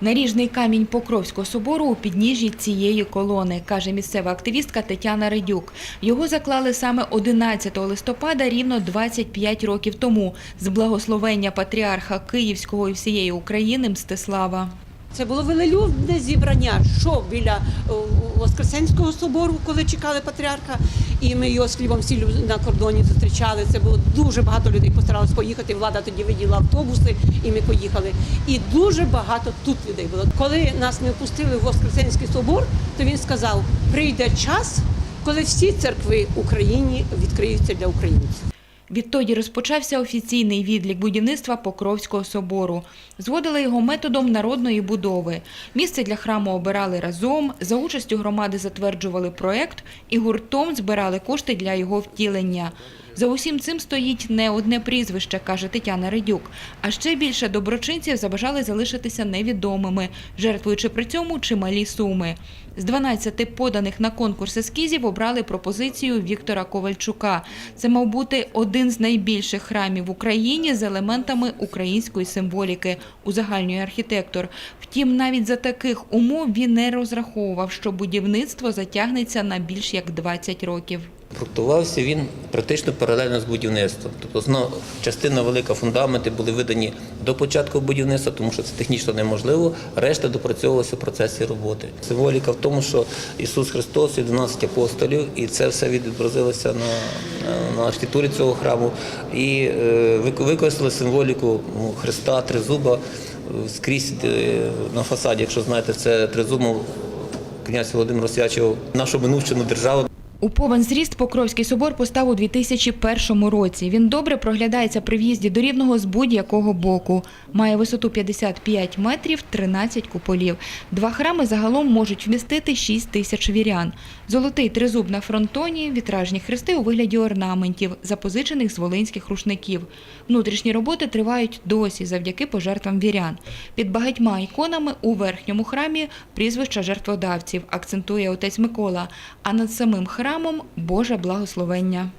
Наріжний камінь Покровського собору у підніжжі цієї колони, каже місцева активістка Тетяна Редюк. Його заклали саме 11 листопада, рівно 25 років тому, з благословення патріарха Київського і всієї України Мстислава. Це було велелюдне зібрання, що біля Воскресенського собору, коли чекали патріарха, і ми його з хлібом сіллю на кордоні зустрічали. Це було дуже багато людей постаралось поїхати. Влада тоді виділа автобуси, і ми поїхали. І дуже багато тут людей було. Коли нас не впустили в Воскресенський собор, то він сказав: прийде час, коли всі церкви в Україні відкриються для українців. Відтоді розпочався офіційний відлік будівництва Покровського собору. Зводили його методом народної будови. Місце для храму обирали разом, за участю громади затверджували проект і гуртом збирали кошти для його втілення. За усім цим стоїть не одне прізвище, каже Тетяна Редюк. А ще більше доброчинців забажали залишитися невідомими, жертвуючи при цьому чималі суми. З 12 поданих на конкурс ескізів обрали пропозицію Віктора Ковальчука. Це мав бути один з найбільших храмів в Україні з елементами української символіки, узагальнює архітектор. Втім, навіть за таких умов він не розраховував, що будівництво затягнеться на більш як 20 років. Проектувався він практично паралельно з будівництвом. Тобто основна частина велика фундаменти були видані до початку будівництва, тому що це технічно неможливо. Решта допрацьовувалася в процесі роботи. Символіка в тому, що Ісус Христос і 12 апостолів, і це все відобразилося на, на, архітектурі цього храму. І е, використали символіку Христа, тризуба скрізь е, на фасаді. Якщо знаєте, це тризубом князь Володимир освячував нашу минувщину державу. У повен зріст Покровський собор постав у 2001 році. Він добре проглядається при в'їзді до Рівного з будь-якого боку. Має висоту 55 метрів, 13 куполів. Два храми загалом можуть вмістити 6 тисяч вірян. Золотий тризуб на фронтоні, вітражні хрести у вигляді орнаментів, запозичених з волинських рушників. Внутрішні роботи тривають досі завдяки пожертвам вірян. Під багатьма іконами у верхньому храмі прізвища жертводавців, акцентує отець Микола, а над самим храмом Боже благословення.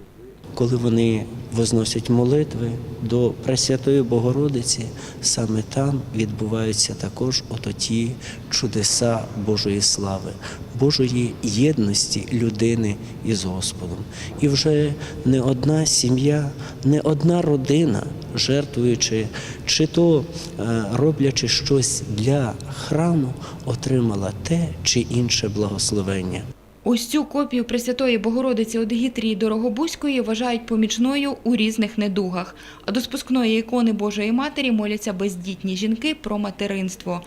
коли вони возносять молитви до Пресвятої Богородиці, саме там відбуваються також ототі чудеса Божої слави, Божої єдності людини із Господом. І вже не одна сім'я, не одна родина, жертвуючи чи то е, роблячи щось для храму, отримала те чи інше благословення. Ось цю копію Пресвятої Богородиці Одегітрії Дорогобузької вважають помічною у різних недугах. А до спускної ікони Божої Матері моляться бездітні жінки про материнство.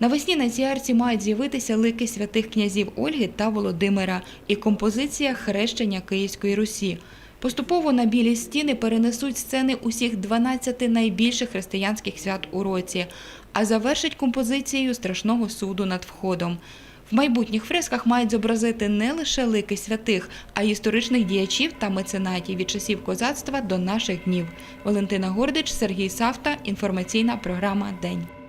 Навесні на цій арці мають з'явитися лики святих князів Ольги та Володимира і композиція хрещення Київської Русі. Поступово на білі стіни перенесуть сцени усіх 12 найбільших християнських свят у році, а завершить композицією страшного суду над входом. В майбутніх фресках мають зобразити не лише лики святих, а й історичних діячів та меценатів від часів козацтва до наших днів. Валентина Гордич, Сергій Савта. Інформаційна програма День.